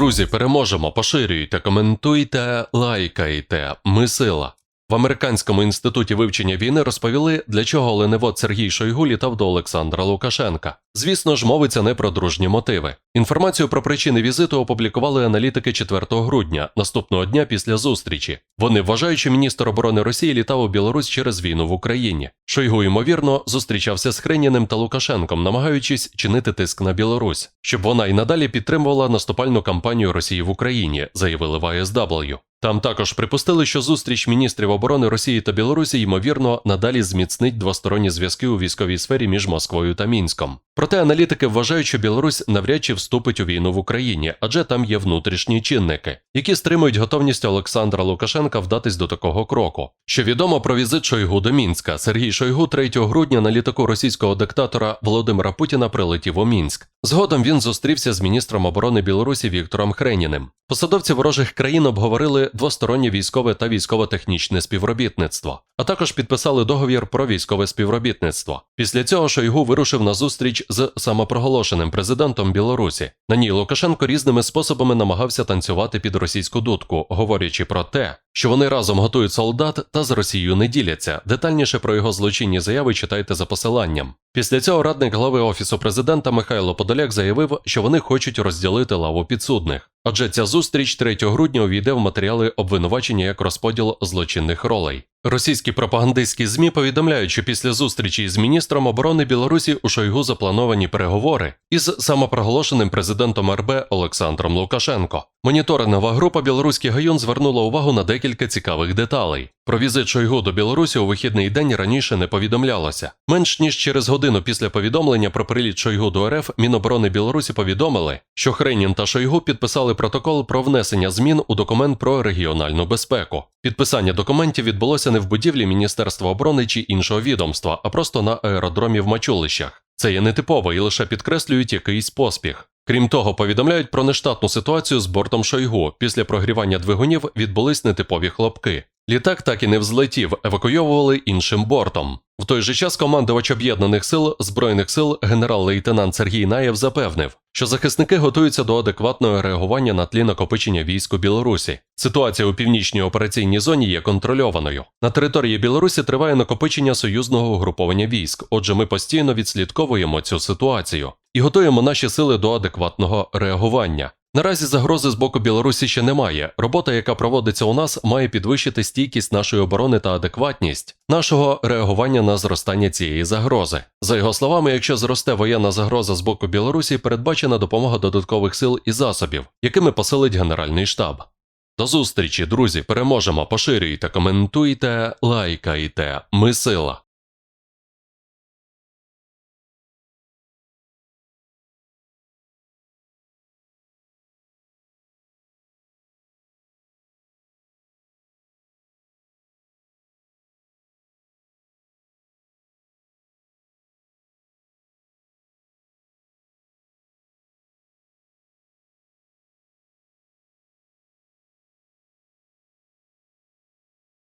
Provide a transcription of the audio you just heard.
Друзі, переможемо, поширюйте, коментуйте, лайкайте. Ми сила. В американському інституті вивчення війни розповіли, для чого оленевод Сергій Шойгу літав до Олександра Лукашенка. Звісно ж, мовиться не про дружні мотиви. Інформацію про причини візиту опублікували аналітики 4 грудня, наступного дня після зустрічі. Вони вважають, що міністр оборони Росії літав у Білорусь через війну в Україні. Шойгу, ймовірно, зустрічався з Хреніним та Лукашенком, намагаючись чинити тиск на Білорусь, щоб вона й надалі підтримувала наступальну кампанію Росії в Україні, заявили в АСW. Там також припустили, що зустріч міністрів оборони Росії та Білорусі ймовірно надалі зміцнить двосторонні зв'язки у військовій сфері між Москвою та Мінськом. Проте аналітики вважають, що Білорусь навряд чи вступить у війну в Україні, адже там є внутрішні чинники, які стримують готовність Олександра Лукашенка вдатись до такого кроку. Що відомо про візит Шойгу до Мінська. Сергій Шойгу 3 грудня на літаку російського диктатора Володимира Путіна прилетів у Мінськ. Згодом він зустрівся з міністром оборони Білорусі Віктором Хреніним. Посадовці ворожих країн обговорили двостороннє військове та військово-технічне співробітництво, а також підписали договір про військове співробітництво. Після цього Шойгу вирушив на зустріч з самопроголошеним президентом Білорусі. На ній Лукашенко різними способами намагався танцювати під російську дудку, говорячи про те, що вони разом готують солдат та з Росією не діляться. Детальніше про його злочинні заяви читайте за посиланням. Після цього радник глави офісу президента Михайло Подоляк заявив, що вони хочуть розділити лаву підсудних. Адже ця зустріч 3 грудня увійде в матеріали обвинувачення як розподіл злочинних ролей. Російські пропагандистські ЗМІ повідомляють, що після зустрічі з міністром оборони Білорусі у Шойгу заплановані переговори із самопроголошеним президентом РБ Олександром Лукашенко. Моніторингова група Білоруський гайон звернула увагу на декілька цікавих деталей. Про візит Шойгу до Білорусі у вихідний день раніше не повідомлялося. Менш ніж через годину після повідомлення про приліт Шойгу до РФ Міноборони Білорусі повідомили, що Хренін та Шойгу підписали протокол про внесення змін у документ про регіональну безпеку. Підписання документів відбулося не в будівлі Міністерства оборони чи іншого відомства, а просто на аеродромі в Мачулищах. Це є нетипово і лише підкреслюють якийсь поспіх. Крім того, повідомляють про нештатну ситуацію з бортом Шойгу. Після прогрівання двигунів відбулись нетипові хлопки. Літак так і не взлетів, евакуйовували іншим бортом. В той же час командувач об'єднаних сил Збройних сил генерал-лейтенант Сергій Наєв запевнив, що захисники готуються до адекватного реагування на тлі накопичення військ у Білорусі. Ситуація у північній операційній зоні є контрольованою. На території Білорусі триває накопичення союзного угруповання військ. Отже, ми постійно відслідковуємо цю ситуацію і готуємо наші сили до адекватного реагування. Наразі загрози з боку Білорусі ще немає. Робота, яка проводиться у нас, має підвищити стійкість нашої оборони та адекватність нашого реагування на зростання цієї загрози. За його словами, якщо зросте воєнна загроза з боку Білорусі, передбачена допомога додаткових сил і засобів, якими посилить Генеральний штаб. До зустрічі, друзі! Переможемо! Поширюйте, коментуйте, лайкайте. Ми сила.